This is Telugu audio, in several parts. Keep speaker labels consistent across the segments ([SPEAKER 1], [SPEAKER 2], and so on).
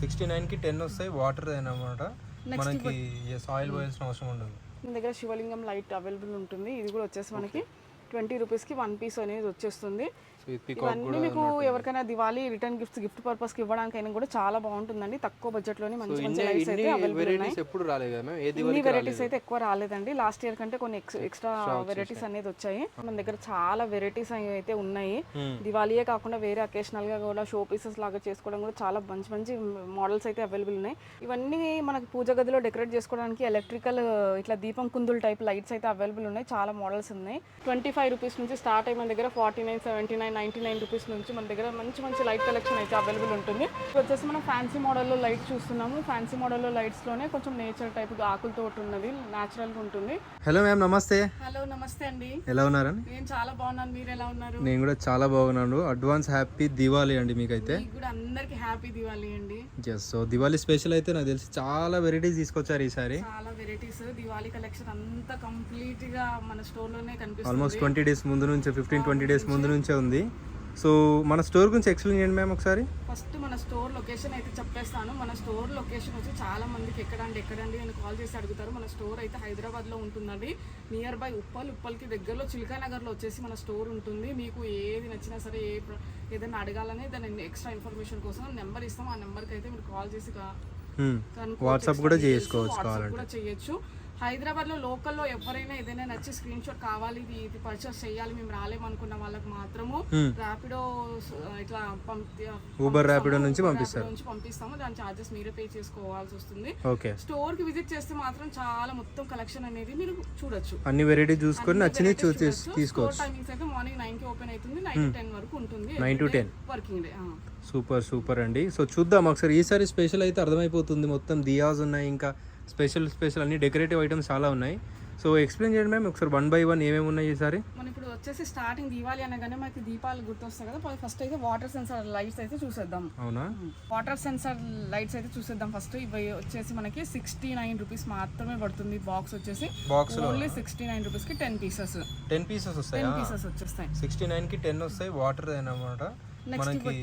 [SPEAKER 1] సిక్స్టీ నైన్కి టెన్ వస్తాయి వాటర్ అనమాట మనకి ఆయిల్ పోయాల్సిన అవసరం ఉండదు.
[SPEAKER 2] మన దగ్గర శివలింగం లైట్ అవైలబుల్ ఉంటుంది. ఇది కూడా వచ్చేసి మనకి ట్వంటీ రూపీస్కి వన్ పీస్ అనేది వచ్చేస్తుంది. ఇవన్నీ మీకు ఎవరికైనా దివాళీ రిటర్న్ గిఫ్ట్స్ గిఫ్ట్ పర్పస్కి ఇవ్వడానికైనా కూడా చాలా బాగుంటుందండి. తక్కువ బడ్జెట్లోని మంచి మంచి లైట్స్ అయితే అవైలబుల్ ఉన్నాయి.
[SPEAKER 1] వెరైటీస్ ఎప్పుడు రాలేదు
[SPEAKER 2] ఇన్ని వెరైటీస్ అయితే ఎక్కువ రాలేదండి. లాస్ట్ ఇయర్ కంటే కొన్ని ఎక్స్ట్రా వెరైటీస్ అనేది వచ్చాయి. మన దగ్గర చాలా వెరైటీస్ అయితే ఉన్నాయి. దివాళీయే కాకుండా వేరే అకేషనల్గా కూడా షో పీసెస్ లాగా చేసుకోవడం కూడా చాలా మంచి మంచి మోడల్స్ అయితే అవైలబుల్ ఉన్నాయి. ఇవన్నీ మనకి పూజ గదిలో డెకరేట్ చేసుకోవడానికి ఎలక్ట్రికల్ ఇట్లా దీపం కుందులు టైప్ లైట్స్ అయితే అవైలబుల్ ఉన్నాయి. చాలా మోడల్స్ ఉన్నాయి. ట్వంటీ ఫైవ్ రూపీస్ నుంచి స్టార్ట్ అయ్యి మన దగ్గర forty nine seventy nine ninety nine rupees నుంచి మన దగ్గర మంచి మంచి లైట్ కలెక్షన్ అయితే అవైలబుల్ ఉంటుంది. వచ్చేసి మనం ఫ్యాన్సీ మోడల్లో లైట్ చూస్తున్నాము. ఫ్యాన్సీ మోడల్లో లైట్స్లోనే కొంచెం నేచర్ టైప్ ఆకులతో ఉన్నది. న్యాచురల్గా ఉంటుంది.
[SPEAKER 1] హలో మ్యామ్ నమస్తే.
[SPEAKER 2] హలో నమస్తే అండి.
[SPEAKER 1] ఎలా ఉన్నారని
[SPEAKER 2] నేను చాలా బాగున్నాను. మీరు ఎలా ఉన్నారు?
[SPEAKER 1] నేను కూడా చాలా బాగున్నాను. అడ్వాన్స్ హ్యాపీ దివాళీ అండి మీకైతే.
[SPEAKER 2] మీకు కూడా అందరికి హ్యాపీ దివాళీ అండి.
[SPEAKER 1] ఎస్ సో దివాళీ స్పెషల్ అయితే నాకు తెలిసి చాలా వెరైటీస్ తీసుకొచ్చారు ఈసారి.
[SPEAKER 2] చాలా వెరైటీస్ దివాళీ కలెక్షన్ అంతా కంప్లీట్గా మన స్టోర్లోనే కనిపిస్తుంది.
[SPEAKER 1] ఆల్మోస్ట్ ట్వంటీ డేస్ ముందు నుంచే ఫిఫ్టీన్ ట్వంటీ డేస్ ముందు నుంచే ఉంది. సో మన స్టోర్ గురించి ఎక్స్ప్లెయిన్ చేయండి మ్యామ్ ఒకసారి.
[SPEAKER 2] ఫస్ట్ మన స్టోర్ లొకేషన్ అయితే చెప్పేస్తాను. మన స్టోర్ లొకేషన్ వచ్చి చాలా మందికి ఎక్కడండి ఎక్కడండి అని కాల్ చేసి అడుగుతారు. మన స్టోర్ అయితే హైదరాబాద్లో ఉంటుందండి. నియర్ బై ఉప్పల్ ఉప్పల్కి దగ్గరలో చిల్కా నగర్లో వచ్చేసి మన స్టోర్ ఉంటుంది. మీకు ఏది నచ్చినా సరే ఏ ఏదైనా అడగాలని దాని ఎక్స్ట్రా ఇన్ఫర్మేషన్ కోసం నెంబర్ ఇస్తాం. ఆ నెంబర్కి అయితే మీరు కాల్ చేసి.
[SPEAKER 1] వాట్సాప్ కూడా. చేసుకోవచ్చు
[SPEAKER 2] కూడా చేయొచ్చు. హైదరాబాద్లో లోకల్లో ఎవరైనా ఏదైనా నచ్చి స్క్రీన్ షాట్ కావాలి ఇది ఇది పర్చేస్ చేయాలి మేము రాలేమనుకున్న వాళ్ళకి మాత్రము ర్యాపిడో ఇట్లా
[SPEAKER 1] ఊబర్ ర్యాపిడో నుంచి పంపిస్తారు
[SPEAKER 2] నుంచి పంపిస్తాము. దాని చార్జెస్ మీరే పే చేసుకోవాల్సి వస్తుంది.
[SPEAKER 1] ఓకే.
[SPEAKER 2] స్టోర్కి విజిట్ చేస్తే మాత్రం చాలా మొత్తం కలెక్షన్ అనేది మీరు చూడొచ్చు.
[SPEAKER 1] అన్ని వెరైటీ చూసుకొని నచ్చినవి చూసి తీసుకోవచ్చు.
[SPEAKER 2] టైమింగ్స్ అయితే మార్నింగ్ నైన్కి ఓపెన్ అవుతుంది నైన్ టెన్ వరకు ఉంటుంది.
[SPEAKER 1] Nine to ten
[SPEAKER 2] working day
[SPEAKER 1] super super అండి. సో చూద్దాం. ఒకసారి ఈసారి స్పెషల్ అయితే అర్థమైపోతుంది. మొత్తం దియాస్ ఉన్నాయి ఇంకా స్పెషల్ స్పెషల్ అన్ని డెకరేటివ్ ఐటమ్స్ చాలా ఉన్నాయి. సో ఎక్స్ప్లెయిన్ చేయండి మ్యామ్ ఒకసారి వన్ బై వన్ ఏమేమి ఉన్నాయి ఈసారి
[SPEAKER 2] మనం ఇప్పుడు వచ్చేసి స్టార్టింగ్ దీవాలి అనగానే మనకి దీపాలు గుర్తొస్తాయి కదా ఫస్ట్ అయితే వాటర్ సెన్సార్ లైట్స్ అయితే చూసేద్దాం.
[SPEAKER 1] అవునా?
[SPEAKER 2] వాటర్ సెన్సార్ లైట్స్ అయితే చూసేద్దాం ఫస్ట్ ఇవి వచ్చేసి మనకి సిక్స్టీ నైన్ రూపీస్ మాత్రమే పడుతుంది బాక్స్ వచ్చేసి.
[SPEAKER 1] బాక్స్
[SPEAKER 2] ఓన్లీ సిక్స్టీ నైన్ రూపీస్కి టెన్ పీసెస్
[SPEAKER 1] టెన్ పీసెస్ వస్తాయా?
[SPEAKER 2] టెన్ పీసెస్ వచ్చేస్తాయి.
[SPEAKER 1] సిక్స్టీ నైన్కి టెన్ వస్తాయి వాటర్ అనమాట మనకి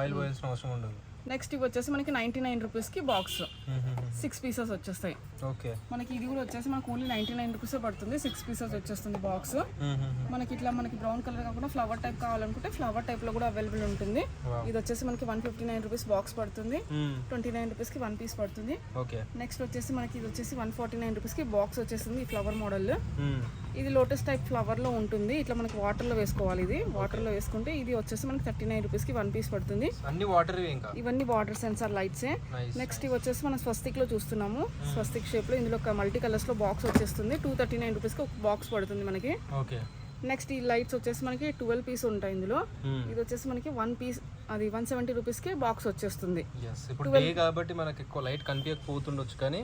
[SPEAKER 1] ఆయిల్ పోయాల్సిన అవసరం ఉండదు.
[SPEAKER 2] నెక్స్ట్ ఇవి వచ్చేసి మనకి నైన్టీ నైన్ రూపీస్కి బాక్స్ సిక్స్ పీసెస్ వచ్చేస్తాయి.
[SPEAKER 1] ఓకే.
[SPEAKER 2] మనకి ఇది కూడా వచ్చేసి మనకు ఓన్లీ నైన్టీ నైన్ రూపీస్ పడుతుంది. సిక్స్ పీసెస్ వచ్చేస్తుంది బాక్స్ మనకి ఇట్లా మనకి బ్రౌన్ కలర్ కాకుండా ఫ్లవర్ టైప్ కావాలనుకుంటే ఫ్లవర్ టైప్లో కూడా అవైలబుల్ ఉంటుంది. ఇది వచ్చేసి మనకి one fifty nine rupees box పడుతుంది. ట్వంటీ నైన్ రూపీస్కి వన్ పీస్ పడుతుంది.
[SPEAKER 1] ఓకే.
[SPEAKER 2] నెక్స్ట్ వచ్చేసి మనకి ఇది వచ్చేసి వన్ ఫార్టీ నైన్ రూపీస్కి బాక్స్ వచ్చేసింది ఈ ఫ్లవర్ మోడల్ ఇది లోటస్ టైప్ ఫ్లవర్లో ఉంటుంది. ఇట్లా మనకి వాటర్లో వేసుకోవాలి ఇది. వాటర్లో వేసుకుంటే ఇది వచ్చేసి మనకి థర్టీ నైన్ రూపీస్కి వన్ పీస్ పడుతుంది.
[SPEAKER 1] అన్ని వాటర్
[SPEAKER 2] ఇవన్నీ వాటర్ సెన్సార్ లైట్సే నెక్స్ట్ ఇవి వచ్చేసి మనం స్వస్తిక్లో చూస్తున్నాము స్వస్తిక్ షేప్లో ఇందులో ఒక మల్టీ కలర్స్లో బాక్స్ వచ్చేస్తుంది. టూ థర్టీ నైన్ రూపీస్కి ఒక బాక్స్ పడుతుంది మనకి. నెక్స్ట్ ఈ లైట్స్ వచ్చేసి మనకి ట్వెల్వ్ పీస్ ఉంటాయి ఇందులో. ఇది వచ్చేసి మనకి వన్ పీస్ అది వన్ సెవెంటీ రూపీస్కి బాక్స్ వచ్చేస్తుంది.
[SPEAKER 1] కాబట్టి మనకి ఎక్కువ లైట్ కనిపించకపోతుండొచ్చు కానీ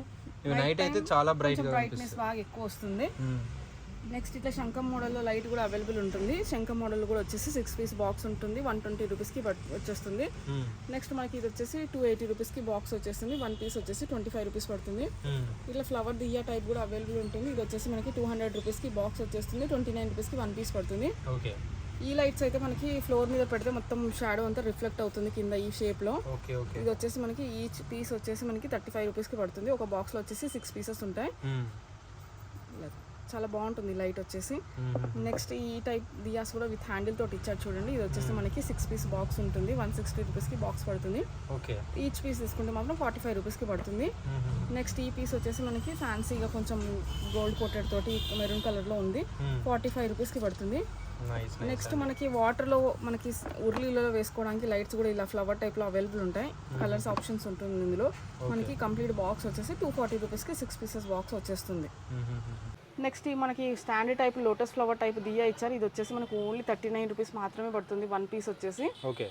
[SPEAKER 1] నైట్ అయితే చాలా బ్రైట్
[SPEAKER 2] బ్రైట్నెస్ బాగా ఎక్కువ వస్తుంది. నెక్స్ట్ ఇట్లా శంఖం మోడల్లో లైట్ కూడా అవైలబుల్ ఉంటుంది. శంఖం మోడల్ కూడా వచ్చేసి సిక్స్ పీస్ బాక్స్ ఉంటుంది. వన్ ట్వంటీ రూపీస్కి వచ్చేస్తుంది. నెక్స్ట్ మనకి ఇది వచ్చేసి టూ ఎయిటీ రూపీస్కి బాక్స్ వచ్చేస్తుంది. వన్ పీస్ వచ్చేసి ట్వంటీ ఫైవ్ రూపీస్ పడుతుంది ఇట్లా ఫ్లవర్ దియ్యా టైప్ కూడా అవైలబుల్ ఉంటుంది. ఇది వచ్చేసి మనకి టూ హండ్రెడ్ రూపీస్కి బాక్స్ వచ్చేస్తుంది. ట్వంటీ నైన్ రూపీస్కి వన్ పీస్ పడుతుంది. ఈ లైట్స్ అయితే మనకి ఫ్లోర్ మీద పెడితే మొత్తం షాడో అంతా రిఫ్లెక్ట్ అవుతుంది కింద ఈ షేప్లో
[SPEAKER 1] ఓకే ఓకే
[SPEAKER 2] ఇది వచ్చేసి మనకి ఈచ్ పీస్ వచ్చేసి మనకి థర్టీ ఫైవ్ రూపీస్కి పడుతుంది. ఒక బాక్స్లో వచ్చేసి సిక్స్ పీసెస్ ఉంటాయి. ఇలా చాలా బాగుంటుంది లైట్ వచ్చేసి. నెక్స్ట్ ఈ టైప్ దియాస్ కూడా విత్ హ్యాండిల్ తోటి ఇచ్చారు చూడండి. ఇది వచ్చేసి మనకి సిక్స్ పీస్ బాక్స్ ఉంటుంది. వన్ సిక్స్టీ రూపీస్కి బాక్స్ పడుతుంది. ఈచ్ పీస్ తీసుకుంటే మాత్రం ఫార్టీ ఫైవ్ రూపీస్కి పడుతుంది. నెక్స్ట్ ఈ పీస్ వచ్చేసి మనకి ఫ్యాన్సీగా కొంచెం గోల్డ్ కోటెడ్ తోటి మెరూన్ కలర్లో ఉంది. ఫార్టీ ఫైవ్ రూపీస్కి పడుతుంది. నెక్స్ట్ మనకి వాటర్లో మనకి ఉర్లీలో వేసుకోవడానికి లైట్స్ కూడా ఇలా ఫ్లవర్ టైప్లో అవైలబుల్ ఉంటాయి. కలర్స్ ఆప్షన్స్ ఉంటుంది ఇందులో. మనకి కంప్లీట్ బాక్స్ వచ్చేసి టూ ఫార్టీ రూపీస్కి సిక్స్ పీసెస్ బాక్స్ వచ్చేస్తుంది. నెక్స్ట్ మనకి standard type lotus flower type diya ఇచ్చారు. ఇది వచ్చేసి మనకు ఓన్లీ థర్టీ నైన్ రూపీస్ మాత్రమే పడుతుంది వన్ పీస్ వచ్చేసి.
[SPEAKER 1] ఓకే.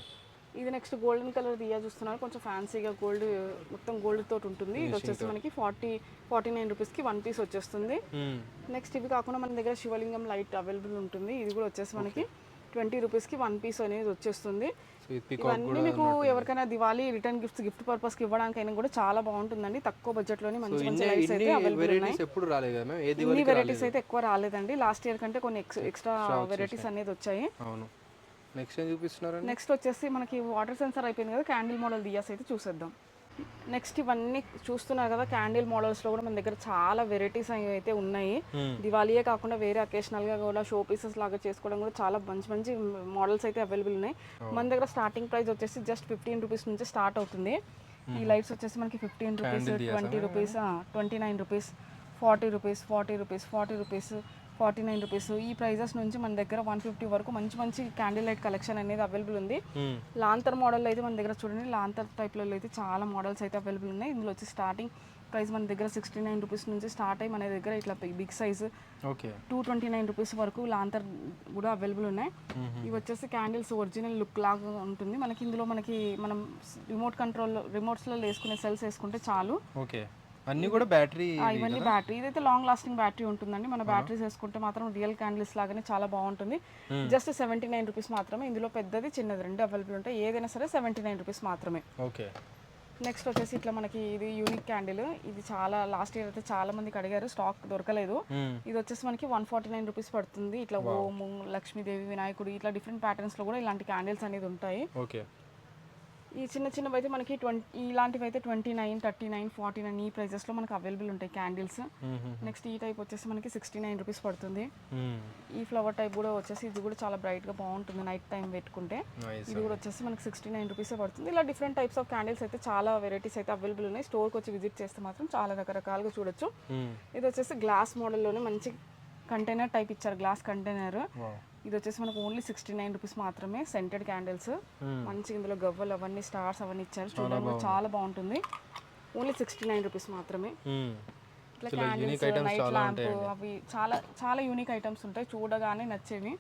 [SPEAKER 2] ఇది నెక్స్ట్ గోల్డెన్ కలర్ దియా చూస్తున్నారు. కొంచెం ఫ్యాన్సీగా గోల్డ్ మొత్తం గోల్డ్ తోటి ఉంటుంది. ఇది వచ్చేసి మనకి ఫార్టీ ఫార్టీ నైన్ రూపీస్కి వన్ పీస్ వచ్చేస్తుంది. నెక్స్ట్ ఇవి కాకుండా మన దగ్గర శివలింగం లైట్ అవైలబుల్ ఉంటుంది. ఇది కూడా వచ్చేసి మనకి ట్వంటీ రూపీస్కి వన్ పీస్ అనేది వచ్చేస్తుంది. ఇవన్నీ మీకు ఎవరికైనా దివాళీ రిటర్న్ గిఫ్ట్స్ గిఫ్ట్ పర్పస్కి ఇవ్వడానికైనా కూడా చాలా బాగుంటుందండి. తక్కువ బడ్జెట్లోని మంచి మంచి లైట్స్ అయితే అవైలబుల్ ఉన్నాయి.
[SPEAKER 1] వెరైటీస్ ఎప్పుడు రాలేదు
[SPEAKER 2] వెరైటీస్ అయితే ఎక్కువ రాలేదండి. లాస్ట్ ఇయర్ కంటే కొన్ని ఎక్స్ట్రా వెరైటీస్ అనేది వచ్చాయి.
[SPEAKER 1] అవును. నెక్స్ట్ ఏం
[SPEAKER 2] నెక్స్ట్ వచ్చేసి మనకి వాటర్ సెన్సర్ అయిపోయింది కదా క్యాండిల్ మోడల్ దియాస్ అయితే చూసేద్దాం. నెక్స్ట్ ఇవన్నీ చూస్తున్నారు కదా క్యాండిల్ మోడల్స్లో కూడా మన దగ్గర చాలా వెరైటీస్ అయితే ఉన్నాయి. దివాళీయే కాకుండా వేరే అకేషనల్గా కూడా షో పీసెస్ లాగా చేసుకోవడం కూడా చాలా మంచి మంచి మోడల్స్ అయితే అవైలబుల్ ఉన్నాయి. మన దగ్గర స్టార్టింగ్ ప్రైస్ వచ్చేసి జస్ట్ ఫిఫ్టీన్ రూపీస్ నుంచి స్టార్ట్ అవుతుంది. ఈ లైట్స్ వచ్చేసి మనకి fifteen rupees twenty rupees twenty nine rupees forty rupees forty rupees forty rupees forty nine rupees. ఈ ప్రైజెస్ నుంచి మన దగ్గర వన్ ఫిఫ్టీ వరకు మంచి మంచి క్యాండిల్ లైట్ కలెక్షన్ అనేది అవైలబుల్ ఉంది. లాంతర్ మోడల్ అయితే మన దగ్గర చూడండి లాంతర్ టైప్లో అయితే చాలా మోడల్స్ అయితే అవైలబుల్ ఉన్నాయి. ఇందులో వచ్చి స్టార్టింగ్ ప్రైస్ మన దగ్గర సిక్స్టీ నైన్ రూపీస్ నుంచి స్టార్ట్ అయ్యి మన దగ్గర ఇట్లా big size
[SPEAKER 1] okay
[SPEAKER 2] two twenty nine rupees వరకు లాంతర్ కూడా అవైలబుల్ ఉన్నాయి. ఇవి వచ్చేసి క్యాండిల్స్ ఒరిజినల్ లుక్ లాగా ఉంటుంది. మనకి ఇందులో మనకి మనం రిమోట్ కంట్రోల్ రిమోట్స్లో వేసుకునే సెల్స్ వేసుకుంటే చాలు.
[SPEAKER 1] ఓకే అన్నీ కూడా బ్యాటరీ
[SPEAKER 2] ఇవన్నీ బ్యాటరీ. ఇదైతే లాంగ్ లాస్టింగ్ బ్యాటరీ ఉంటుందండి. మన బ్యాటరీస్ వేసుకుంటే మాత్రం రియల్ క్యాండిల్స్ లాగానే చాలా బాగుంటుంది. జస్ట్ సెవెంటీ నైన్ రూపీస్ మాత్రమే. ఇందులో పెద్దది చిన్నది రెండు అవైలబుల్ ఉంటాయి. ఏదైనా సరే సెవెంటీ నైన్ రూపీస్ మాత్రమే.
[SPEAKER 1] ఓకే.
[SPEAKER 2] నెక్స్ట్ వచ్చేసి ఇట్లా మనకి ఇది యూనిక్ క్యాండిల్ ఇది చాలా లాస్ట్ ఇయర్ అయితే చాలా మందికి అడిగారు. స్టాక్ దొరకలేదు. ఇది వచ్చేసి మనకి వన్ ఫార్టీ నైన్ రూపీస్ పడుతుంది. ఇట్లా ఓము లక్ష్మీదేవి వినాయకుడు ఇట్లా డిఫరెంట్ ప్యాటర్న్స్లో కూడా ఇలాంటి క్యాండిల్స్ అనేది ఉంటాయి.
[SPEAKER 1] ఓకే.
[SPEAKER 2] ఈ చిన్న చిన్నవి అయితే మనకి ట్వంటీ ఇలాంటివి అయితే twenty nine thirty nine forty nine ఈ ప్రైజెస్లో మనకి అవైలబుల్ ఉంటాయి క్యాండిల్స్. నెక్స్ట్ ఈ టైప్ వచ్చేసి మనకి సిక్స్టీ నైన్ రూపీస్ పడుతుంది. ఈ ఫ్లవర్ టైప్ కూడా వచ్చేసి ఇది కూడా చాలా బ్రైట్గా బాగుంటుంది నైట్ టైం పెట్టుకుంటే. ఇది కూడా వచ్చేసి మనకి సిక్స్టీ నైన్ రూపీసే పడుతుంది. ఇలా డిఫరెంట్ టైప్స్ ఆఫ్ క్యాండిల్స్ అయితే చాలా వెరైటీస్ అయితే అవైలబుల్ ఉన్నాయి. స్టోర్కి వచ్చి విజిట్ చేస్తే మాత్రం చాలా రకరకాలుగా చూడొచ్చు. ఇది వచ్చేసి గ్లాస్ మోడల్లోనే మంచి కంటైనర్ టైప్ ఇచ్చారు గ్లాస్ కంటైనర్ ఇది వచ్చేసి మనకు ఓన్లీ సిక్స్టీ నైన్ రూపీస్ మాత్రమే సెంటెడ్ క్యాండిల్స్ మంచి ఇందులో గవ్వలు అవన్నీ స్టార్స్ అవన్నీ ఇచ్చారు. చూడడానికి చాలా బాగుంటుంది. ఓన్లీ సిక్స్టీ నైన్ రూపీస్ మాత్రమే ఇట్లా క్యాండిల్స్ నైట్ ల్యాంప్ అవి చాలా చాలా యూనిక్ ఐటమ్స్ ఉంటాయి. చూడగానే నచ్చేవి.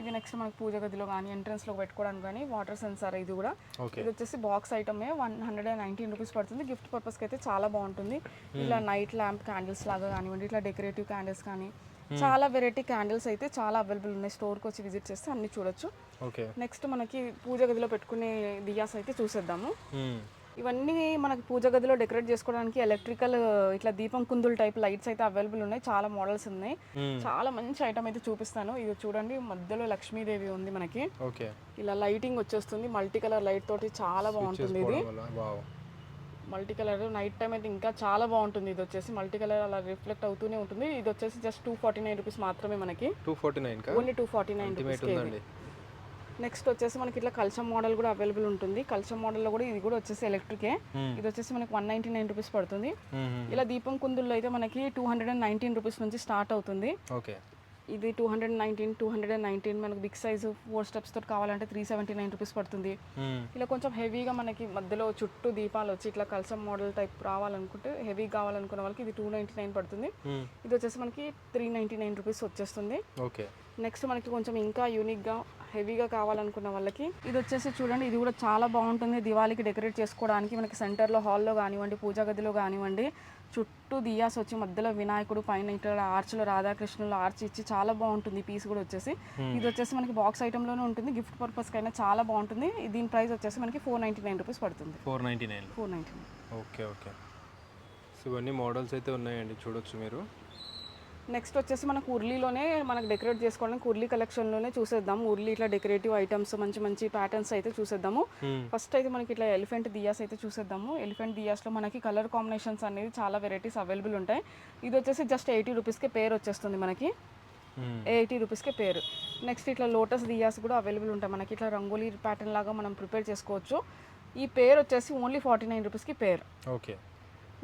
[SPEAKER 2] ఇవి నెక్స్ట్ మనకి పూజ గదిలో కానీ ఎంట్రన్స్లో పెట్టుకోవడానికి కానీ వాటర్ సెన్సార్ ఇది కూడా. ఇది వచ్చేసి box ఐటమే one hundred and nineteen rupees పడుతుంది. గిఫ్ట్ పర్పస్కి అయితే చాలా బాగుంటుంది. ఇలా నైట్ ల్యాంప్ క్యాండిల్స్ లాగా కానివ్వండి ఇట్లా డెకరేటివ్ క్యాండిల్స్ కానీ చాలా వెరైటీ క్యాండిల్స్ అయితే చాలా అవైలబుల్ ఉన్నాయి. స్టోర్కి వచ్చి విజిట్ చేస్తే అన్ని చూడొచ్చు.
[SPEAKER 1] ఓకే
[SPEAKER 2] నెక్స్ట్ మనకి పూజ గదిలో పెట్టుకునే దియాస్ అయితే చూసేద్దాము. ఇవన్నీ మనకి పూజ గదిలో డెకరేట్ చేసుకోవడానికి ఎలక్ట్రికల్ ఇట్లా దీపం కుందులు టైప్ లైట్స్ అయితే అవైలబుల్ ఉన్నాయి. చాలా మోడల్స్ ఉన్నాయి. చాలా మంచి ఐటమ్ అయితే చూపిస్తాను. ఇది చూడండి మధ్యలో లక్ష్మీదేవి ఉంది మనకి. ఇలా లైటింగ్ వచ్చేస్తుంది. మల్టీ కలర్ లైట్ తోటి చాలా బాగుంటుంది ఇది. మల్టీ కలర్ నైట్ టైం అయితే ఇంకా చాలా బాగుంటుంది. ఇది వచ్చేసి మల్టీ కలర్ అలా రిఫ్లెక్ట్ అవుతూనే ఉంటుంది. ఇది వచ్చేసి just two forty nine rupees మాత్రమే మనకి.
[SPEAKER 1] Two forty nine
[SPEAKER 2] only two forty nine rupees next వచ్చేసి మనకి ఇట్లా కల్చం మోడల్ కూడా అవైలబుల్ ఉంటుంది. కల్చం మోడల్లో కూడా ఇది కూడా వచ్చేసి ఎలక్ట్రికే ఇది వచ్చేసి మనకి వన్ నైంటీ నైన్ రూపీస్ పడుతుంది ఇలా దీపం కుందుల్లో అయితే మనకి two hundred and nineteen rupees నుంచి స్టార్ట్ అవుతుంది.
[SPEAKER 1] ఓకే
[SPEAKER 2] ఇది two hundred nineteen two hundred and nineteen మనకి బిగ్ సైజ్ ఫోర్ స్టెప్స్ తోటి కావాలంటే త్రీ సెవెంటీ నైన్ రూపీస్ పడుతుంది ఇలా కొంచెం హెవీగా మనకి మధ్యలో చుట్టూ దీపాలు వచ్చి ఇట్లా కల్చం మోడల్ టైప్ రావాలనుకుంటే హెవీ కావాలనుకున్న వాళ్ళకి ఇది టూ నైంటీ నైన్ పడుతుంది ఇది వచ్చేసి మనకి త్రీ నైంటీ నైన్ రూపీస్ వచ్చేస్తుంది.
[SPEAKER 1] ఓకే
[SPEAKER 2] నెక్స్ట్ మనకి కొంచెం ఇంకా యూనిక్గా హెవీగా కావాలనుకున్న వాళ్ళకి. ఇది వచ్చేసి చూడండి ఇది కూడా చాలా బాగుంటుంది దివాళీకి డెకరేట్ చేసుకోవడానికి. మనకి సెంటర్లో హాల్లో కానివ్వండి పూజా గదిలో కానివ్వండి చుట్టూ దియాస్ వచ్చి మధ్యలో వినాయకుడు పైన ఇక్కడ ఆర్చ్లో రాధాకృష్ణులు ఆర్చ్ ఇచ్చి చాలా బాగుంటుంది పీస్ కూడా వచ్చేసి. ఇది వచ్చేసి మనకి బాక్స్ ఐటెంలోనే ఉంటుంది గిఫ్ట్ పర్పస్కి అయినా చాలా బాగుంటుంది. దీని ప్రైస్ వచ్చేసి మనకి ఫోర్ నైంటీ నైన్ రూపీస్ పడుతుంది.
[SPEAKER 1] Four ninety nine
[SPEAKER 2] four ninety nine
[SPEAKER 1] okay okay so ఇవన్నీ మోడల్స్ అయితే ఉన్నాయండి చూడొచ్చు మీరు.
[SPEAKER 2] నెక్స్ట్ వచ్చేసి మనకు ఉర్లీలోనే మనకు డెకరేట్ చేసుకోవడానికి ఉర్లీ కలెక్షన్లోనే చూసేద్దాం. ఉర్లీ ఇట్లా డెకరేటివ్ ఐటమ్స్ మంచి మంచి ప్యాటర్న్స్ అయితే చూసేద్దాము. ఫస్ట్ అయితే మనకి ఇట్లా ఎలిఫెంట్ దియాస్ అయితే చూసేద్దాము. ఎలిఫెంట్ దియాస్లో మనకి కలర్ కాంబినేషన్స్ అనేది చాలా వెరైటీస్ అవైలబుల్ ఉంటాయి. ఇది వచ్చేసి జస్ట్ ఎయిటీ రూపీస్కి పేరు వచ్చేస్తుంది మనకి. ఎయిటీ రూపీస్కి పేరు. నెక్స్ట్ ఇట్లా లోటస్ దియాస్ కూడా అవైలబుల్ ఉంటాయి. మనకి ఇట్లా రంగోలీ ప్యాటర్న్ లాగా మనం ప్రిపేర్ చేసుకోవచ్చు. ఈ పేరు వచ్చేసి ఓన్లీ ఫార్టీ నైన్ రూపీస్కి పేరు.
[SPEAKER 1] ఓకే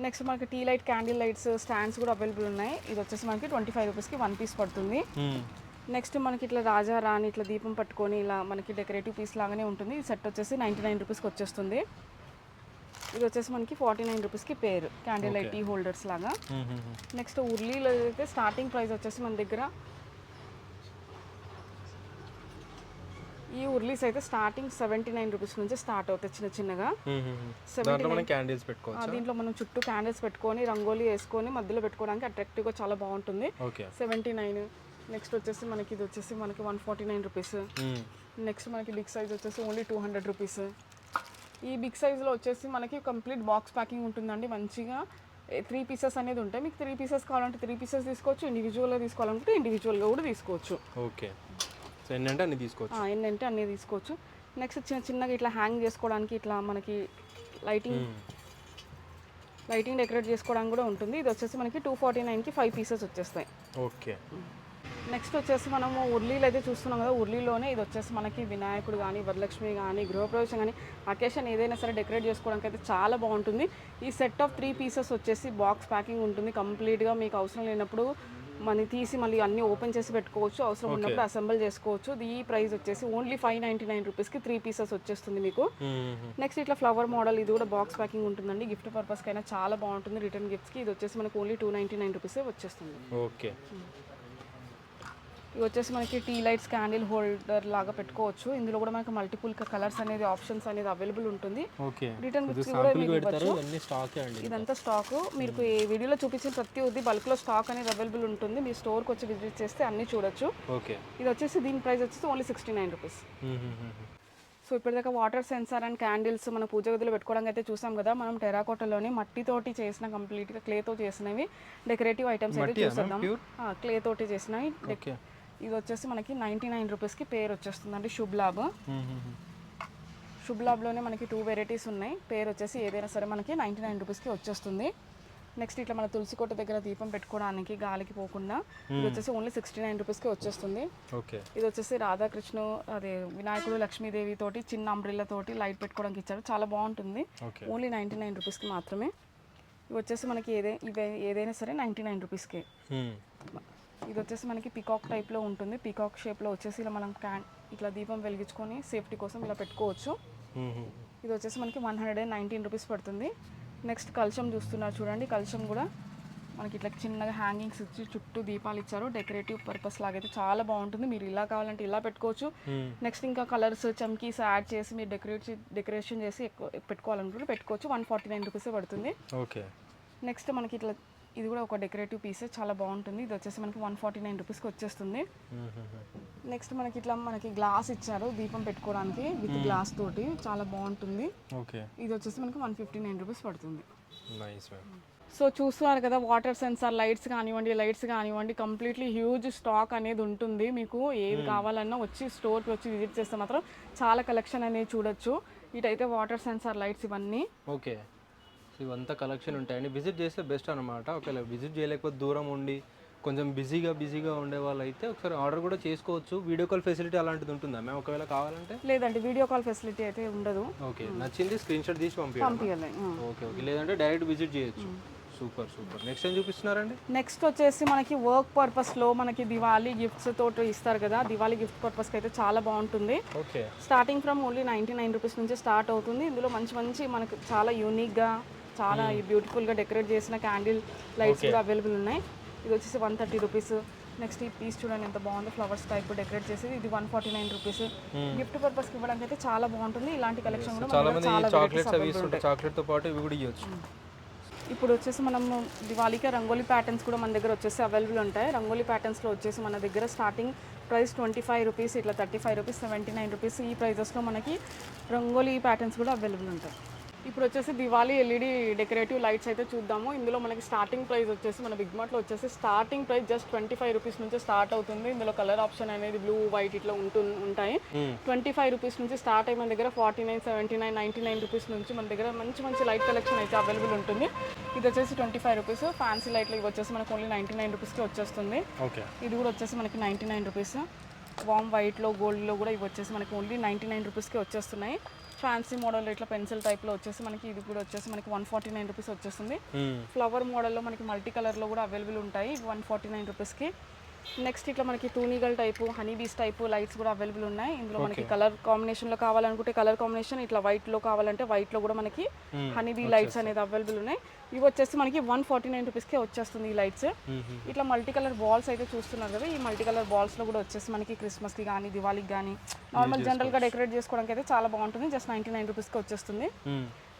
[SPEAKER 2] నెక్స్ట్ మనకి tea light candle lights stands కూడా అవైలబుల్ ఉన్నాయి. ఇది వచ్చేసి మనకి ట్వంటీ ఫైవ్ రూపీస్కి వన్ పీస్ పడుతుంది. నెక్స్ట్ మనకి ఇట్లా రాజా రాణి ఇట్లా దీపం పట్టుకొని ఇలా మనకి డెకరేటివ్ పీస్ లాగానే ఉంటుంది. ఈ సెట్ వచ్చేసి నైంటీ నైన్ రూపీస్కి వచ్చేస్తుంది. ఇది వచ్చేసి మనకి ఫార్టీ నైన్ రూపీస్కి పేరు క్యాండిల్ లైట్ టీ హోల్డర్స్ లాగా. నెక్స్ట్ ఉర్లీలో అయితే స్టార్టింగ్ ప్రైస్ వచ్చేసి మన దగ్గర ఈ ఉర్లీస్ అయితే స్టార్టింగ్ సెవెంటీ నైన్ రూపీస్ నుంచి స్టార్ట్ అవుతాయి చిన్న చిన్నగా.
[SPEAKER 1] దాంట్లో మనం క్యాండిల్స్ పెట్టుకోవచ్చు?
[SPEAKER 2] దీంట్లో మనం చుట్టూ క్యాండిల్స్ పెట్టుకొని రంగోలీ వేసుకొని మధ్యలో పెట్టుకోవడానికి అట్రాక్టివ్గా చాలా బాగుంటుంది. సెవెంటీ నైన్ నెక్స్ట్ వచ్చేసి మనకి ఇది వచ్చేసి మనకి one forty nine rupees next మనకి బిగ్ సైజ్ వచ్చేసి ఓన్లీ టూ హండ్రెడ్ రూపీస్ ఈ బిగ్ సైజ్లో వచ్చేసి మనకి కంప్లీట్ బాక్స్ ప్యాకింగ్ ఉంటుందండి. మంచిగా త్రీ పీసెస్ అనేది ఉంటాయి. మీకు త్రీ పీసెస్ కావాలంటే త్రీ పీసెస్ తీసుకోవచ్చు. ఇండివిజువల్గా తీసుకోవాలనుకుంటే ఇండివిజువల్గా కూడా తీసుకోవచ్చు.
[SPEAKER 1] ఓకే. సో ఏంటంటే అన్ని తీసుకోవచ్చు.
[SPEAKER 2] ఎన్ని అంటే అన్నీ తీసుకోవచ్చు. నెక్స్ట్ చిన్న చిన్నగా ఇట్లా హ్యాంగ్ చేసుకోవడానికి ఇట్లా మనకి లైటింగ్ లైటింగ్ డెకరేట్ చేసుకోవడానికి కూడా ఉంటుంది. ఇది వచ్చేసి మనకి టూ ఫార్టీ నైన్కి ఫైవ్ పీసెస్ వచ్చేస్తాయి.
[SPEAKER 1] ఓకే.
[SPEAKER 2] నెక్స్ట్ వచ్చేసి మనము ఉర్లీలు అయితే చూస్తున్నాం కదా ఉర్లీలోనే ఇది వచ్చేసి మనకి వినాయకుడు కానీ వరలక్ష్మి కానీ గృహప్రవేశం కానీ అకేషన్ ఏదైనా సరే డెకరేట్ చేసుకోవడానికి అయితే చాలా బాగుంటుంది. ఈ సెట్ ఆఫ్ త్రీ పీసెస్ వచ్చేసి బాక్స్ ప్యాకింగ్ ఉంటుంది. కంప్లీట్గా మీకు అవసరం లేనప్పుడు మనీ తీసి మళ్ళీ అన్ని ఓపెన్ చేసి పెట్టుకోవచ్చు అవసరం ఉన్నప్పుడు అసెంబుల్ చేసుకోవచ్చు. ఈ ప్రైస్ వచ్చేసి ఓన్లీ ఫైవ్ నైంటీ నైన్ రూపీస్కి త్రీ పీసెస్ వచ్చేస్తుంది మీకు. నెక్స్ట్ ఇట్లా ఫ్లవర్ మోడల్ ఇది కూడా బాక్స్ ప్యాకింగ్ ఉంటుందండి. గిఫ్ట్ పర్పస్కి అయినా చాలా బాగుంటుంది రిటర్న్ గిఫ్ట్స్కి. ఇది వచ్చేసి మనకు ఓన్లీ టూ నైంటీ నైన్ రూపీసే వచ్చేస్తుంది.
[SPEAKER 1] ఓకే.
[SPEAKER 2] ఇవి వచ్చేసి మనకి టీ లైట్స్ క్యాండిల్ హోల్డర్ లాగా పెట్టుకోవచ్చు. ఇందులో కూడా మనకి మల్టిపుల్ కలర్స్ అనేది ఆప్షన్స్ అనేది అవైలబుల్ ఉంటుంది. రిటర్న్ గిఫ్ట్స్ కూడా మీకు ఇదంతా స్టాక్ మీకు ఈ వీడియోలో చూపించిన ప్రతి ఒక్కటి బల్క్లో స్టాక్ అనేది అవైలబుల్ ఉంటుంది. మీ స్టోర్కి వచ్చి విజిట్ చేస్తే అన్ని చూడొచ్చు. ఇది వచ్చేసి దీని ప్రైస్ వచ్చేసి only sixty nine rupees so ఇప్పటిదాకా వాటర్ సెన్సార్ అండ్ క్యాండిల్స్ మన పూజ గదిలో పెట్టుకోవడానికి అయితే చూసాం కదా. మనం టెరాకోటలోని మట్టితోటి చేసిన కంప్లీట్గా క్లేతో చేసినవి డెకరేటివ్ ఐటమ్స్ అయితే చూసేద్దాం? క్లే తోటి చేసినవి. ఇది వచ్చేసి మనకి నైంటీ నైన్ రూపీస్కి పేరు వచ్చేస్తుందండి శుభ్ లాభ్ శుభ్ లాబ్లోనే మనకి టూ వెరైటీస్ ఉన్నాయి. పేరు వచ్చేసి ఏదైనా సరే మనకి నైంటీ నైన్ రూపీస్కి వచ్చేస్తుంది. నెక్స్ట్ ఇట్లా మన తులసి కోట దగ్గర దీపం పెట్టుకోవడానికి గాలికి పోకుండా ఇది వచ్చేసి ఓన్లీ సిక్స్టీ నైన్ రూపీస్కి వచ్చేస్తుంది.
[SPEAKER 1] ఓకే.
[SPEAKER 2] ఇది వచ్చేసి రాధాకృష్ణ అదే వినాయకుడు లక్ష్మీదేవి తోటి చిన్న అంబ్రిల్లా తోటి లైట్ పెట్టుకోవడానికి ఇచ్చారు. చాలా బాగుంటుంది. ఓన్లీ నైంటీ నైన్ రూపీస్కి మాత్రమే. ఇవి వచ్చేసి మనకి ఏదే ఇవే ఏదైనా సరే నైంటీ నైన్ రూపీస్కే. ఇది వచ్చేసి మనకి పికాక్ టైప్లో ఉంటుంది. పికాక్ షేప్లో వచ్చేసి ఇలా మనం క్యాన్ ఇట్లా దీపం వెలిగించుకొని సేఫ్టీ కోసం ఇలా పెట్టుకోవచ్చు. ఇది వచ్చేసి మనకి one hundred and nineteen rupees పడుతుంది. నెక్స్ట్ కలశం చూస్తున్నారు చూడండి. కలశం కూడా మనకి ఇట్లా చిన్నగా హ్యాంగింగ్స్ ఇచ్చి చుట్టూ దీపాలు ఇచ్చారు. డెకరేటివ్ పర్పస్ లాగైతే చాలా బాగుంటుంది. మీరు ఇలా కావాలంటే ఇలా పెట్టుకోవచ్చు. నెక్స్ట్ ఇంకా కలర్స్ చమ్కీస్ యాడ్ చేసి మీరు డెకరేట్ డెకరేషన్ చేసి ఎక్కువ పెట్టుకోవాలనుకుంటే పెట్టుకోవచ్చు. వన్ ఫార్టీ నైన్ రూపీసే పడుతుంది.
[SPEAKER 1] ఓకే.
[SPEAKER 2] నెక్స్ట్ మనకి ఇట్లా ఇది కూడా ఒక డెకరేటివ్ పీస్ చాలా బాగుంటుంది. ఇది వచ్చేసి మనకి వన్ ఫార్టీ నైన్ రూపీస్కి వచ్చేస్తుంది. నెక్స్ట్ మనకి ఇట్లా మనకి గ్లాస్ ఇచ్చారు దీపం పెట్టుకోవడానికి విత్ గ్లాస్ తోటి. చాలా బాగుంటుంది. ఇది వచ్చేసి మనకి వన్ ఫిఫ్టీ నైన్ రూపీస్ పడుతుంది సో చూస్తున్నారు కదా వాటర్ సెన్సార్ లైట్స్ కానివ్వండి లైట్స్ కానివ్వండి కంప్లీట్లీ హ్యూజ్ స్టాక్ అనేది ఉంటుంది. మీకు ఏది కావాలన్నా వచ్చి స్టోర్కి వచ్చి విజిట్ చేస్తే మాత్రం చాలా కలెక్షన్ అనేది చూడొచ్చు. ఇటైతే వాటర్ సెన్సార్ లైట్స్ ఇవన్నీ.
[SPEAKER 1] ఓకే. సో ఇవంతా కలెక్షన్ ఉంటాయండి విజిట్ చేస్తే బెస్ట్ అనమాట ఒకవేళ విజిట్ చేయలేకపోతే దూరం ఉండి కొంచెం బిజీగా బిజీగా ఉండే వాళ్ళు అయితే ఒకసారి ఆర్డర్ కూడా చేసుకోవచ్చు. వీడియో కాల్ ఫెసిలిటీ అలాంటిది ఉంటుందా? మేము ఒకవేళ కావాలంటే?
[SPEAKER 2] లేదండి వీడియో కాల్ ఫెసిలిటీ అయితే ఉండదు.
[SPEAKER 1] ఓకే నచ్చింది స్క్రీన్ షాట్ తీసి
[SPEAKER 2] పంపించాలి
[SPEAKER 1] ఓకే ఓకే. లేదంటే డైరెక్ట్ విజిట్ చేయొచ్చు. Super super. నెక్స్ట్ ఏం చూపిస్తున్నారండి?
[SPEAKER 2] నెక్స్ట్ వచ్చేసి మనకి వర్క్ పర్పస్లో మనకి దివాళీ గిఫ్ట్స్ తోటి ఇస్తారు కదా దివాళీ గిఫ్ట్ పర్పస్కి అయితే చాలా బాగుంటుంది.
[SPEAKER 1] Okay.
[SPEAKER 2] Starting from only ninety nine rupees నుంచి స్టార్ట్ అవుతుంది. ఇందులో మంచి మంచి మనకు చాలా యూనిక్గా చాలా బ్యూటిఫుల్గా డెకరేట్ చేసిన క్యాండిల్ లైట్స్ కూడా అవైలబుల్ ఉన్నాయి. ఇది వచ్చేసి వన్ థర్టీ రూపీస్ నెక్స్ట్ ఈ పీస్ చూడండి ఎంత బాగుందో. ఫ్లవర్స్ టైప్ డెకరేట్ చేసేది. ఇది one forty nine rupees gift పర్పస్కి ఇవ్వడానికి అయితే చాలా బాగుంటుంది. ఇలాంటి కలెక్షన్ కూడా
[SPEAKER 1] చాలా మంది చాక్లెట్స్ అవి పాటు ఇవి కూడా ఇవ్వచ్చు.
[SPEAKER 2] ఇప్పుడు వచ్చేసి మనం దివాళీకి రంగోలీ ప్యాటర్న్స్ కూడా మన దగ్గర వచ్చేసి అవైలబుల్ ఉంటాయి. రంగోలీ ప్యాటర్న్స్లో వచ్చేసి మన దగ్గర starting price twenty five rupees ఇట్లా thirty five rupees seventy nine rupees ఈ ప్రైజెస్లో మనకి రంగోలీ ప్యాటర్న్స్ కూడా అవైలబుల్ ఉంటాయి. ఇప్పుడు వచ్చేసి దివాళీ ఎల్ఈడి డెకరేటివ్ లైట్స్ అయితే చూద్దాము. ఇందులో మనకి స్టార్టింగ్ ప్రైస్ వచ్చేసి మన బిగ్ మార్ట్లో వచ్చేసి starting price just twenty five rupees నుంచి స్టార్ట్ అవుతుంది. ఇందులో కలర్ ఆప్షన్ అనేది బ్లూ వైట్ ఇట్లా ఉంటు ఉంటాయి. ట్వంటీ ఫైవ్ రూపీస్ నుంచి స్టార్ట్ అయ్యి మన దగ్గర forty nine seventy nine ninety nine rupees నుంచి మన దగ్గర మంచి మంచి లైట్ కలెక్షన్ అయితే అవైలబుల్ ఉంటుంది. ఇది వచ్చేసి ట్వంటీ ఫైవ్ రూపీస్ ఫ్యాన్సీ లైట్లు ఇవి వచ్చేసి మనకు ఓన్లీ నైంటీ నైన్ రూపీస్కి వచ్చేస్తుంది.
[SPEAKER 1] ఓకే
[SPEAKER 2] ఇది కూడా వచ్చేసి మనకి నైంటీ నైన్ రూపీస్ వామ్ వైట్లో గోల్డ్లో కూడా ఇవి వచ్చేసి మనకి ఓన్లీ నైంటీ నైన్ రూపీస్కి వచ్చేస్తున్నాయి. ఫ్యాన్సీ మోడల్ ఇట్లా పెన్సిల్ టైప్లో వచ్చేసి మనకి ఇది కూడా వచ్చేసి మనకి వన్ ఫార్టీ నైన్ రూపీస్ వచ్చేస్తుంది ఫ్లవర్ మోడల్లో మనకి మల్టీ కలర్లో కూడా అవైలబుల్ ఉంటాయి. వన్ ఫార్టీ నైన్ రూపీస్కి నెక్స్ట్ ఇట్లా మనకి టూనిగల్ type honey bees type lights కూడా అవైలబుల్ ఉన్నాయి. ఇందులో మనకి కలర్ కాంబినేషన్లో కావాలనుకుంటే కలర్ కాంబినేషన్ ఇట్లా వైట్లో కావాలంటే వైట్లో కూడా మనకి హనీ బీ లైట్స్ అనేది అవైలబుల్ ఉన్నాయి. ఇవి వచ్చేసి మనకి వన్ ఫార్టీ నైన్ రూపీస్కే వచ్చేస్తుంది ఈ లైట్స్ ఇట్లా మల్టీ కలర్ బాల్స్ అయితే చూస్తున్నారు కదా ఈ మల్టీ కలర్ బాల్స్లో కూడా వచ్చేసి మనకి క్రిస్మస్కి కానీ దివాళీకి కానీ నార్మల్ జనరల్గా డెకరేట్ చేసుకోవడానికి అయితే చాలా బాగుంటుంది. జస్ట్ నైంటీ నైన్ రూపీస్కి వచ్చేస్తుంది.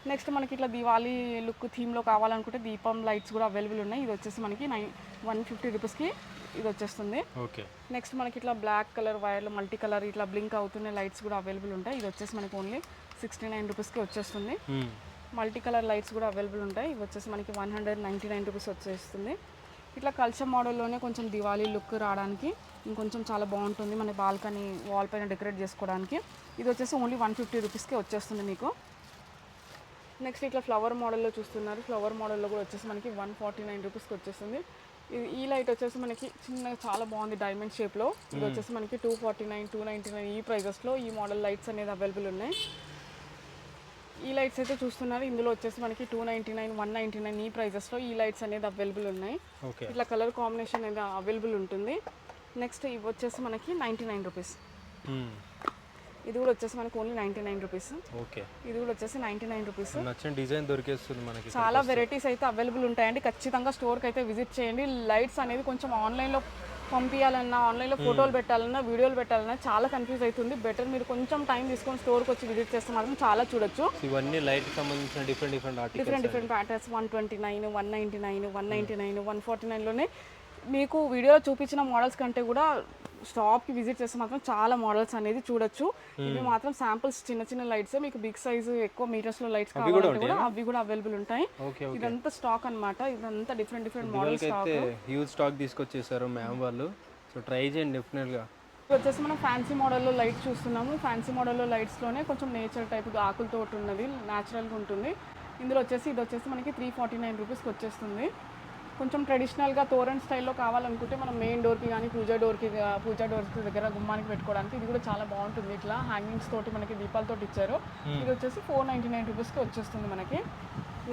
[SPEAKER 2] నెక్స్ట్ మనకి ఇట్లా దివాళీ లుక్ థీమ్లో కావాలనుకుంటే దీపం లైట్స్ కూడా అవైలబుల్ ఉన్నాయి. ఇది వచ్చేసి మనకి నైన్ వన్ ఫిఫ్టీ రూపీస్కి ఇది వచ్చేస్తుంది.
[SPEAKER 1] ఓకే.
[SPEAKER 2] నెక్స్ట్ మనకి ఇట్లా బ్లాక్ కలర్ వైర్లు మల్టీ కలర్ ఇట్లా బ్లింక్ అవుతున్న లైట్స్ కూడా అవైలబుల్ ఉంటాయి. ఇది వచ్చేసి మనకి ఓన్లీ సిక్స్టీ నైన్ రూపీస్కి వచ్చేస్తుంది. మల్టీ కలర్ లైట్స్ కూడా అవైలబుల్ ఉంటాయి. ఇవి వచ్చేసి మనకి one hundred ninety nine rupees వచ్చేస్తుంది. ఇట్లా కల్చర్ మోడల్లోనే కొంచెం దివాళీ లుక్ రావడానికి ఇంకొంచెం చాలా బాగుంటుంది మన బాల్కనీ వాల్ పైన డెకరేట్ చేసుకోవడానికి. ఇది వచ్చేసి ఓన్లీ వన్ ఫిఫ్టీ రూపీస్కి వచ్చేస్తుంది మీకు. నెక్స్ట్ ఇట్లా ఫ్లవర్ మోడల్లో చూస్తున్నారు. ఫ్లవర్ మోడల్లో కూడా వచ్చేసి మనకి వన్ ఫార్టీ నైన్ రూపీస్కి వచ్చేస్తుంది. ఇది ఈ లైట్ వచ్చేసి మనకి చిన్నగా చాలా బాగుంది డైమండ్ షేప్లో ఇది వచ్చేసి మనకి two forty nine two ninety nine ఈ ప్రైజెస్లో ఈ మోడల్ లైట్స్ అనేది అవైలబుల్ ఉన్నాయి. ఈ లైట్స్ అయితే చూస్తున్నారు. ఇందులో వచ్చేసి మనకి two ninety nine one ninety nine ఈ ప్రైజెస్లో ఈ లైట్స్ అనేది అవైలబుల్ ఉన్నాయి. ఇట్లా కలర్ కాంబినేషన్ అనేది అవైలబుల్ ఉంటుంది. నెక్స్ట్ ఇవి వచ్చేసి మనకి నైంటీ నైన్ రూపీస్ ఇది కూడా వచ్చేసి మనకి only ninety nine rupees
[SPEAKER 1] okay.
[SPEAKER 2] ఇది కూడా వచ్చేసి నైంటీ నైన్ రూపీస్
[SPEAKER 1] నచ్చిన డిజైన్ దొరికేస్తుంది మనకి
[SPEAKER 2] చాలా వెరైటీస్ అయితే అవైలబుల్ ఉంటాయండి. ఖచ్చితంగా స్టోర్కి అయితే విజిట్ చేయండి. లైట్స్ అనేది కొంచెం ఆన్లైన్లో పంపించాలన్నా ఆన్లైన్లో ఫోటోలు పెట్టాలన్నా వీడియోలు పెట్టాలన్నా చాలా కన్ఫ్యూజ్ అవుతుంది. బెటర్ మీరు కొంచెం టైం తీసుకొని స్టోర్కి వచ్చి విజిట్ చేస్తే మాత్రం చాలా చూడొచ్చు.
[SPEAKER 1] ఇవన్నీ లైట్ సంబంధించిన different different
[SPEAKER 2] different different patterns one twenty nine one ninety nine one ninety nine one forty నైన్లోనే మీకు వీడియోలో చూపించిన మోడల్స్ కంటే కూడా షాప్కి విజిట్ చేస్తే మాత్రం చాలా మోడల్స్ అనేది చూడొచ్చు. ఇవి మాత్రం శాంపుల్స్ చిన్న చిన్న లైట్స్ మీకు బిగ్ సైజ్ ఎక్కువ మీటర్స్లో లైట్స్ కావాలంటే కూడా అవి కూడా అవైలబుల్ ఉంటాయి. ఇదంతా స్టాక్ అన్నమాట. ఇదంతా డిఫరెంట్ డిఫరెంట్ మోడల్
[SPEAKER 1] వాళ్ళకి అయితే హ్యూజ్ స్టాక్ తీసుకొచ్చేసారు మ్యామ్ వాళ్ళు. సో ట్రై చేయండి డెఫినెట్గా
[SPEAKER 2] వచ్చేసి మనం ఫ్యాన్సీ మోడల్లో లైట్ చూస్తున్నాము. ఫ్యాన్సీ మోడల్లో లైట్స్లోనే కొంచెం నేచర్ టైప్ ఆకులతో ఉన్నది న్యాచురల్గా ఉంటుంది. ఇందులో వచ్చేసి ఇది వచ్చేసి మనకి త్రీ ఫార్టీ నైన్ రూపీస్కి వచ్చేస్తుంది. కొంచెం ట్రెడిషనల్గా తోరన్ స్టైల్లో కావాలనుకుంటే మనం మెయిన్ డోర్కి కానీ పూజా డోర్కి పూజా డోర్కి దగ్గర గుమ్మానికి పెట్టుకోవడానికి ఇది కూడా చాలా బాగుంటుంది. ఇట్లా హ్యాంగింగ్స్ తోటి మనకి దీపాలతో ఇచ్చారు. ఇది వచ్చేసి ఫోర్ నైంటీ నైన్ రూపీస్కి వచ్చేస్తుంది మనకి.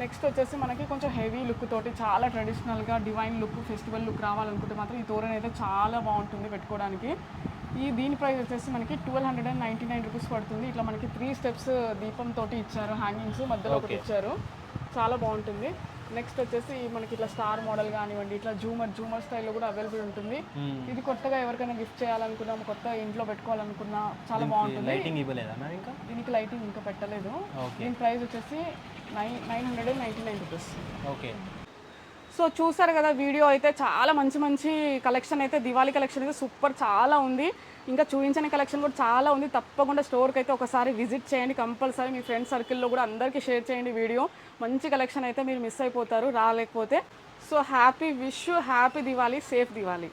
[SPEAKER 2] నెక్స్ట్ వచ్చేసి మనకి కొంచెం హెవీ లుక్ తోటి చాలా ట్రెడిషనల్గా డివైన్ లుక్ ఫెస్టివల్ లుక్ రావాలనుకుంటే మాత్రం ఈ తోరణ అయితే చాలా బాగుంటుంది పెట్టుకోవడానికి. ఈ దీని ప్రైస్ వచ్చేసి మనకి twelve hundred and ninety nine rupees పడుతుంది. ఇట్లా మనకి త్రీ స్టెప్స్ దీపం తోటి ఇచ్చారు హ్యాంగింగ్స్ మధ్యలో ఒకటి ఇచ్చారు. చాలా బాగుంటుంది. నెక్స్ట్ వచ్చేసి మనకి ఇట్లా స్టార్ మోడల్ కానివ్వండి ఇట్లా జూమర్ జూమర్ స్టైల్లో కూడా అవైలబుల్ ఉంటుంది. ఇది కొత్తగా ఎవరికైనా గిఫ్ట్ చేయాలనుకున్నా కొత్త ఇంట్లో పెట్టుకోవాలనుకున్నా చాలా బాగుంటుంది.
[SPEAKER 1] లైటింగ్ ఇవ్వలేదా ఇంకా?
[SPEAKER 2] దీనికి లైటింగ్ ఇంకా పెట్టలేదు. దీని ప్రైస్ వచ్చేసి nine nine hundred and ninety nine rupees
[SPEAKER 1] okay
[SPEAKER 2] so చూసారు కదా వీడియో అయితే చాలా మంచి మంచి కలెక్షన్ అయితే దివాళీ కలెక్షన్ అయితే సూపర్ చాలా ఉంది. ఇంకా చూపించని కలెక్షన్ కూడా చాలా ఉంది. తప్పకుండా స్టోర్కి అయితే ఒకసారి విజిట్ చేయండి కంపల్సరీ మీ ఫ్రెండ్స్ సర్కిల్లో కూడా అందరికీ షేర్ చేయండి వీడియో. మంచి కలెక్షన్ అయితే మీరు మిస్ అయిపోతారు రాలేకపోతే. So happy wish happy Diwali safe Diwali